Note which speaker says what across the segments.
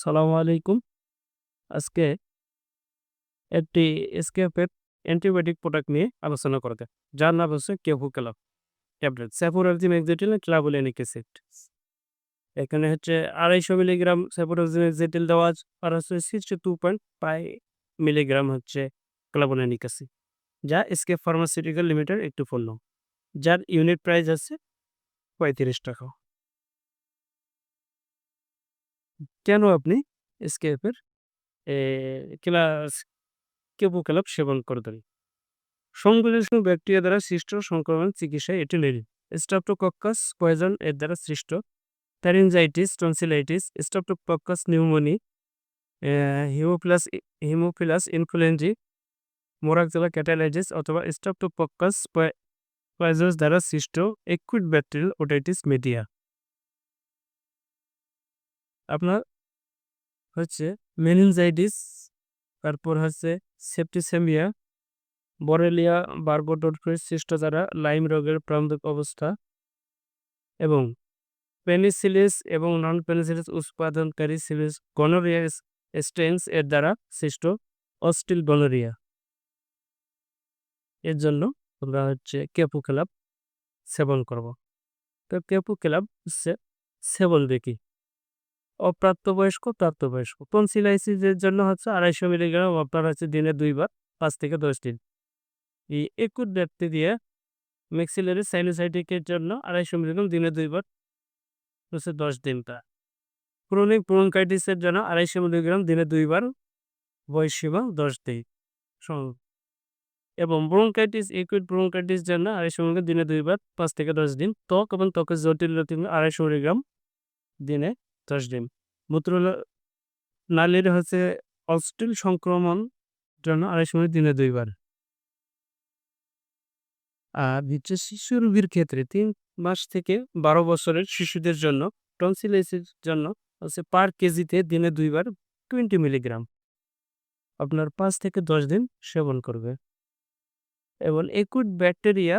Speaker 1: সালামু আলাইকুম। আজকে একটি এসকেপের অ্যান্টিবায়োটিক প্রোডাক্ট নিয়ে আলোচনা করা যায় যার নাম হচ্ছে কেভুকেলাপ ট্যাবলেট। স্যাফোরাজিম এক্সেটিল ক্লাবুলেনিক অ্যাসিড? এখানে হচ্ছে আড়াইশো মিলিগ্রাম স্যাফোরাজিম এক্সেটিল দেওয়া আর হচ্ছে sixty two point five milligram হচ্ছে ক্লাবুলেনিক অ্যাসিড, যা এসকে ফার্মাসিউটিক্যাল লিমিটেড একটু পণ্য, যার ইউনিট প্রাইস আছে পঁয়ত্রিশ টাকা। কেন আপনি এসকেএফের ক্লাস কেবু ক্লাব সেবন করবেন সংবেদনশীল ব্যাকটেরিয়া দ্বারা সৃষ্ট সংক্রমণ চিকিৎসায় এটি লেরি স্টাপ্টোকক্কাস পয়জন এর দ্বারা সৃষ্ট প্যারিনজাইটিস টনসিলাইটিস স্টাপ্টোকক্কাস নিউমোনি হিমোপ্লাস হিমোফিলাস ইনফ্লুয়েঞ্জি মোরাকজলা ক্যাটালাইটিস অথবা স্টাপ্টোকক্কাস পয়জনস দ্বারা সৃষ্ট একুইড ব্যাকটেরিয়াল ওটাইটিস মিডিয়া আপনার হচ্ছে মেনিনজাইটিস তারপর হচ্ছে সেপ্টিসেমিয়া বরেলিয়া বার্বোডোরফের সৃষ্ট দ্বারা লাইম রোগের প্রান্তিক অবস্থা এবং পেনিসিলিস এবং নন পেনিসিলিস উৎপাদনকারী সিলিস গনোরিয়া স্টেন্স এর দ্বারা সৃষ্ট অস্টিল গনোরিয়া এর জন্য আমরা হচ্ছে কেপু ক্লাব সেবন করব। তো কেপু ক্লাব হচ্ছে সেবন দেখি অপ্রাপ্তবয়স্ক, প্রাপ্তবয়স্ক। টনসিলাইসিসের জন্য হচ্ছে আড়াইশো মিলিগ্রাম, আপনার হচ্ছে দিনে দুইবার, পাঁচ থেকে দশ দিন। এই একুট ব্যাপ্তি দিয়ে ম্যাক্সিলারি সাইনোসাইটিকের জন্য আড়াইশো মিলিগ্রাম দিনে দুইবার, হচ্ছে দশ দিনটা ক্রনিক ব্রঙ্কাইটিসের জন্য আড়াইশো মিলিগ্রাম দিনে দুইবার বয়সীমা দশ দিন। এবং ব্রঙ্কাইটিস ইকুইড ব্রঙ্কাইটিস জন্য আড়াইশো মিলিগ্রাম দিনে দুইবার, পাঁচ থেকে দশ দিন। ত্বক এবং ত্বকের জটিল আড়াইশো মিলিগ্রাম দিনে দশ দিন মূত্র নালীর হচ্ছে অস্টিল সংক্রমণ জন্য আড়াইশো মিনিট দিনে দুইবার। আর হচ্ছে শিশু রোগীর ক্ষেত্রে তিন মাস থেকে বারো বছরের শিশুদের জন্য টনসিলাইসিস জন্য হচ্ছে পার কেজিতে দিনে দুইবার টোয়েন্টি মিলিগ্রাম আপনার পাঁচ থেকে দশ দিন সেবন করবে। এবং একুট ব্যাকটেরিয়া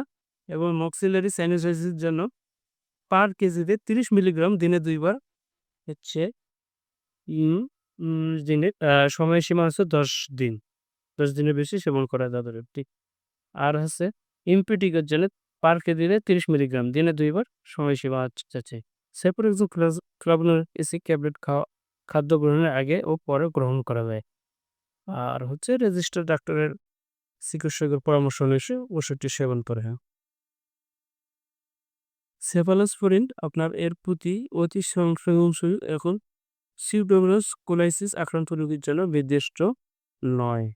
Speaker 1: এবং মক্সিলারি স্যানিটাইজিসের জন্য পার কেজিতে তিরিশ মিলিগ্রাম দিনে দুইবার হচ্ছে দিনের সময়সীমা হচ্ছে দশ দিন। দশ দিনের বেশি সেবন করা যাবে ঠিক। আর হচ্ছে ইমপিটিকের জন্য পার কেজিতে তিরিশ মিলিগ্রাম, দিনে দুইবার সময়সীমা সেপর একজন ক্লাবনের এসি ট্যাবলেট খাওয়া, খাদ্য গ্রহণের আগে ও পরে গ্রহণ করা যায়। আর হচ্ছে রেজিস্টার ডাক্তারের চিকিৎসকের পরামর্শ অনুযায়ী ওষুধটি সেবন করে। সেফালোস্পোরিন আপনার এর প্রতি অতি সংবেদনশীল এখন সিউডোমোনাস কোলাইসিস আক্রান্ত রোগীর জন্য নির্দিষ্ট নয়।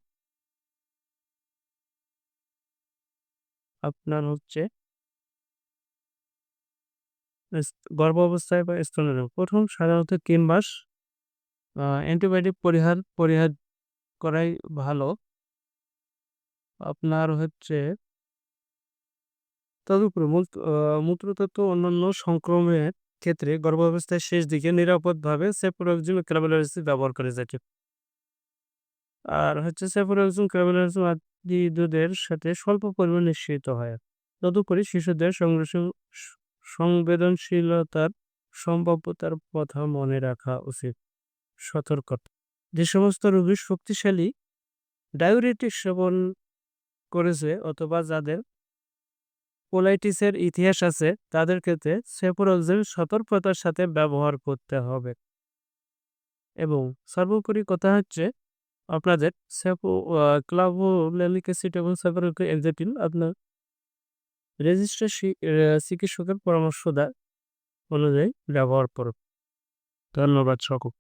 Speaker 1: আপনার হচ্ছে স- গর্ভাবস্থায় বা স্তনের প্রথম সাধারণত তিন মাস অ্যান্টিবায়োটিক পরিহার পরিহার করাই ভালো। আপনার হচ্ছে তদুপরি মূত্রতত্ত্ব অন্যান্য সংক্রমণের ক্ষেত্রে গর্ভাবস্থার শেষ দিকে নিরাপদভাবে সেপ্রোক্সিম ক্যালাবেলারিসি ব্যবহার করে থাকে আর হচ্ছে সেপ্রোক্সিম ক্যালাবেলারিসি আদি দুধের সাথে স্বল্প পরিমাণ নিশ্চিত হয়। তদুপরি শিশুদের সংরক্ষণ সংবেদনশীলতার সম্ভাব্যতার কথা মনে রাখা উচিত। সতর্কতা যে সমস্ত রোগী শক্তিশালী ডায়োরেটিক সেবন করেছে অথবা যাদের কোলাইটিসের ইতিহাস আছে, তাদের ক্ষেত্রে সেপোরক্সিল সতর্কতার সাথে ব্যবহার করতে হবে। এবং সর্বোপরি কথা হচ্ছে, আপনাদের সেপো অ্যাসিড এবং সেপোরিক এক্সাটিন আপনার রেজিস্টার চিকিৎসকের পরামর্শ দেয়, অনুযায়ী ব্যবহার করুন। ধন্যবাদ সকল।